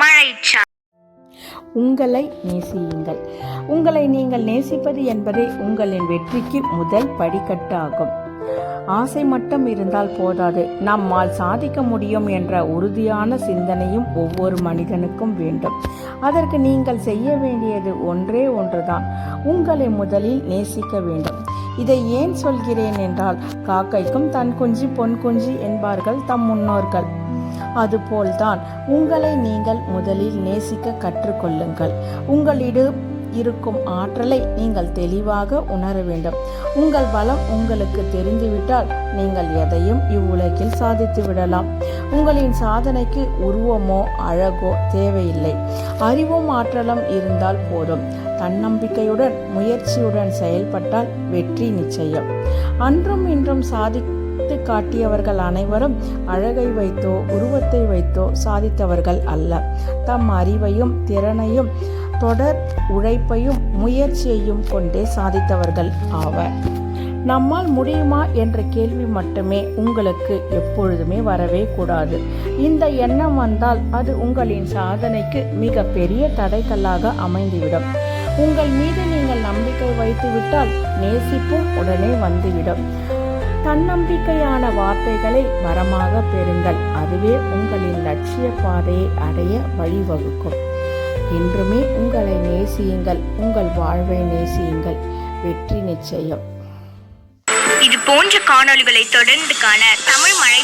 மழைச்சா உங்களை நேசியுங்கள். உங்களை நீங்கள் நேசிப்பது என்பதே உங்களின் வெற்றிக்கு முதல் படிக்கட்டாகும். ஆசை மட்டும் இருந்தால் போதாது. நம்மால் சாதிக்க முடியும் என்ற உறுதியான சிந்தனையும் ஒவ்வொரு மனிதனுக்கும் வேண்டும். அதற்கு நீங்கள் செய்ய வேண்டியது ஒன்றே ஒன்றுதான். உங்களை முதலில் நேசிக்க வேண்டும். இதை ஏன் சொல்கிறேன் என்றால் காக்கைக்கும் தன் குஞ்சு பொன் குஞ்சு என்பார்கள் தம் முன்னோர்கள். அதுபோல்தான். உங்களை நீங்கள் முதலில் நேசிக்க கற்றுக்கொள்ளுங்கள். உங்களிடம் இருக்கும் ஆற்றலை நீங்கள் தெளிவாக உணர வேண்டும். உங்கள் பலம் உங்களுக்கு தெரிந்துவிட்டால் நீங்கள் எதையும் இவ்வுலகில் சாதித்து விடலாம். உங்களின் சாதனைக்கு உருவமோ அழகோ தேவையில்லை. அறிவும் ஆற்றலும் இருந்தால் போதும். தன்னம்பிக்கையுடன் முயற்சியுடன் செயல்பட்டால் வெற்றி நிச்சயம். அன்றும் இன்றும் சாதி சாதித்து காட்டியவர்கள் அனைவரும் அழகை வைத்தோ உருவத்தை வைத்தோ சாதித்தவர்கள் அல்ல. தம் அறிவையும் திறனையும் தொடர் உழைப்பையும் முயற்சியையும் கொண்டே சாதித்தவர்கள் ஆவர். நம்மால் முடியுமா என்ற கேள்வி மட்டுமே உங்களுக்கு எப்பொழுதுமே வரவே கூடாது. இந்த எண்ணம் வந்தால் அது உங்களின் சாதனைக்கு மிக பெரிய தடைக்கல்லாக அமைந்துவிடும். உங்கள் மீது நீங்கள் நம்பிக்கை வைத்துவிட்டால் நேசிப்பும் உடனே வந்துவிடும். தன்னம்பிக்கையான வார்த்தைகளை வரமாக பெறுங்கள். அதுவே உங்களின் லட்சிய பாதையை அடைய வழிவகுக்கும். என்றுமே உங்களை நேசியுங்கள். உங்கள் வாழ்வை நேசியுங்கள். வெற்றி நிச்சயம். இது போன்ற காணொளிகளை தொடர்ந்து காண தமிழ் மழை